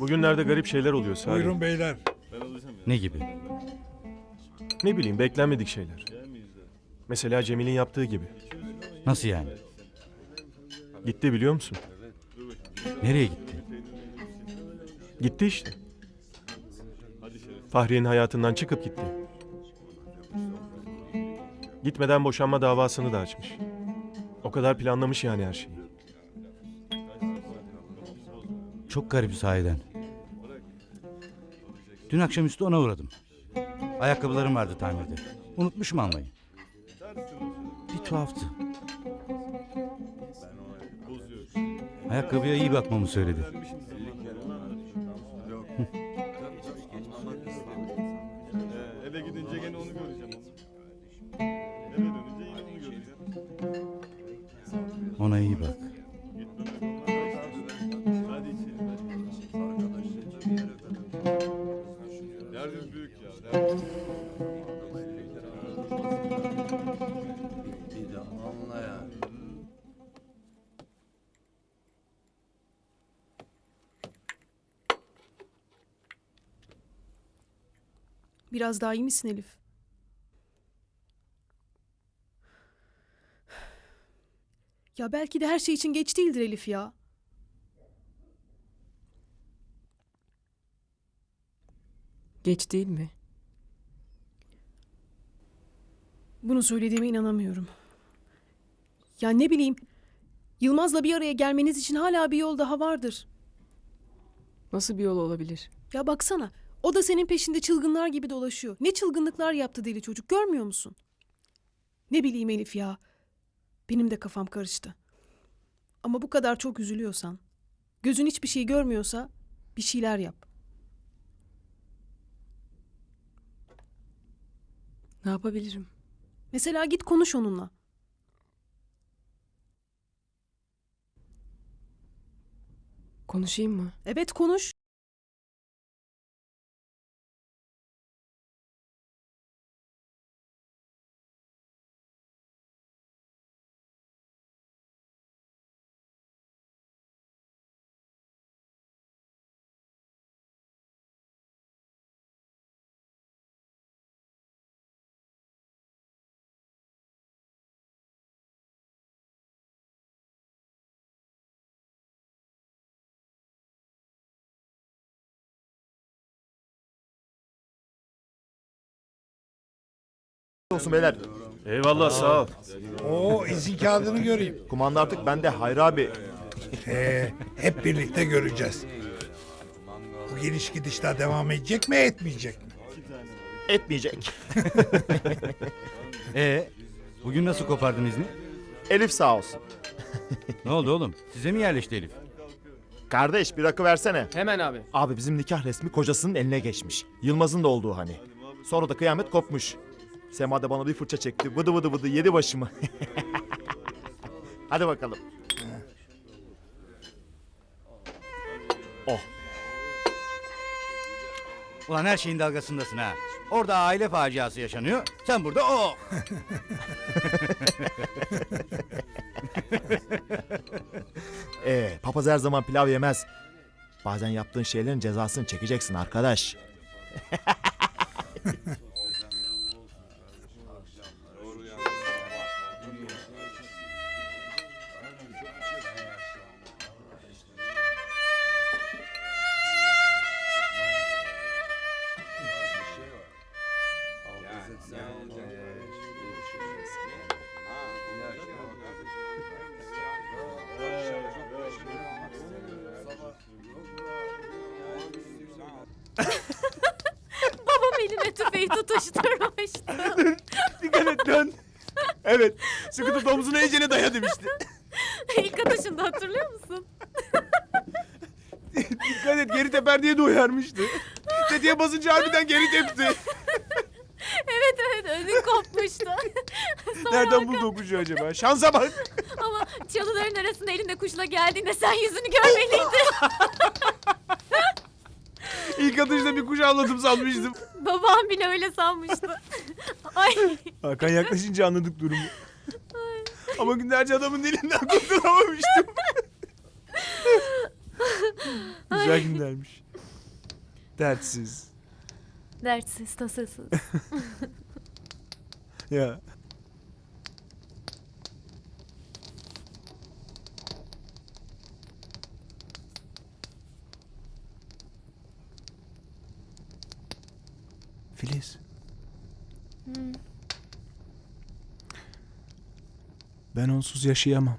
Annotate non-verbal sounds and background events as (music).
Bugünlerde garip şeyler oluyor Salih. Buyurun beyler. Ne gibi? Ne bileyim beklenmedik şeyler. Mesela Cemil'in yaptığı gibi. Nasıl yani? Gitti biliyor musun? Nereye gitti? Gitti işte. Fahriye'nin hayatından çıkıp gitti. Gitmeden boşanma davasını da açmış. O kadar planlamış yani her şeyi. Çok garip sahiden. Dün akşamüstü ona uğradım. Ayakkabılarım vardı tamirde. Unutmuşum almayı. Bir tuhaftı. Ayakkabıya iyi bakmamı söyledi. Eve gidince gene onu göreceğim. Eve dönünce yine onu göreceğim. Ona iyi bak. Biraz daha iyi misin Elif? Ya belki de her şey için geç değildir Elif ya. Geç değil mi? Bunu söylediğime inanamıyorum. Ya ne bileyim, Yılmaz'la bir araya gelmeniz için hala bir yol daha vardır. Nasıl bir yol olabilir? Ya baksana, o da senin peşinde çılgınlar gibi dolaşıyor. Ne çılgınlıklar yaptı deli çocuk, görmüyor musun? Ne bileyim Elif ya. Benim de kafam karıştı. Ama bu kadar çok üzülüyorsan, gözün hiçbir şey görmüyorsa bir şeyler yap. Ne yapabilirim? Mesela git konuş onunla. Konuşayım mı? Evet konuş. Olsun beyler. Eyvallah sağ ol. Oo izin kağıdını göreyim. Kumanda artık bende Hayri abi. Ee, hep birlikte göreceğiz. Bu geliş gidişler devam edecek mi etmeyecek mi? Etmeyecek. (laughs) Ee, bugün nasıl kopardın izni? Elif sağ olsun. Ne oldu oğlum? Size mi yerleşti Elif? Kardeş bir rakı versene. Hemen abi. Abi bizim nikah resmi kocasının eline geçmiş. Yılmaz'ın da olduğu hani. Sonra da kıyamet kopmuş. Sema da bana bir fırça çekti. Vıdı vıdı vıdı yedi başımı. (laughs) Hadi bakalım. Oh. Ulan her şeyin dalgasındasın ha. Orada aile faciası yaşanıyor. Sen burada o. (laughs) (laughs) Ee, papaz her zaman pilav yemez. Bazen yaptığın şeylerin cezasını çekeceksin arkadaş. Tutuşturmuştu. Dikkat et dön. Evet. Sıkı tut omzuna iyicene daya demişti. (laughs) İlk atışında hatırlıyor musun? (laughs) Dikkat et geri teper diye de uyarmıştı. Tetiğe basınca harbiden geri tepti. (laughs) Evet evet önün kopmuştu. Sonra Nereden buldu o kuşu acaba? Şansa bak. Ama çalıların arasında elinde kuşla geldiğinde sen yüzünü görmeliydin. İlk atışta bir kuş avladım sanmıştım. Babam bile öyle sanmıştı. (laughs) Ay Hakan yaklaşınca anladık durumu. Ama günlerce adamın dilinden kurtulamamıştım. (laughs) Güzel günlermiş. Dertsiz. Dertsiz, tasasız. (laughs) Ya. Filiz. Ben onsuz yaşayamam.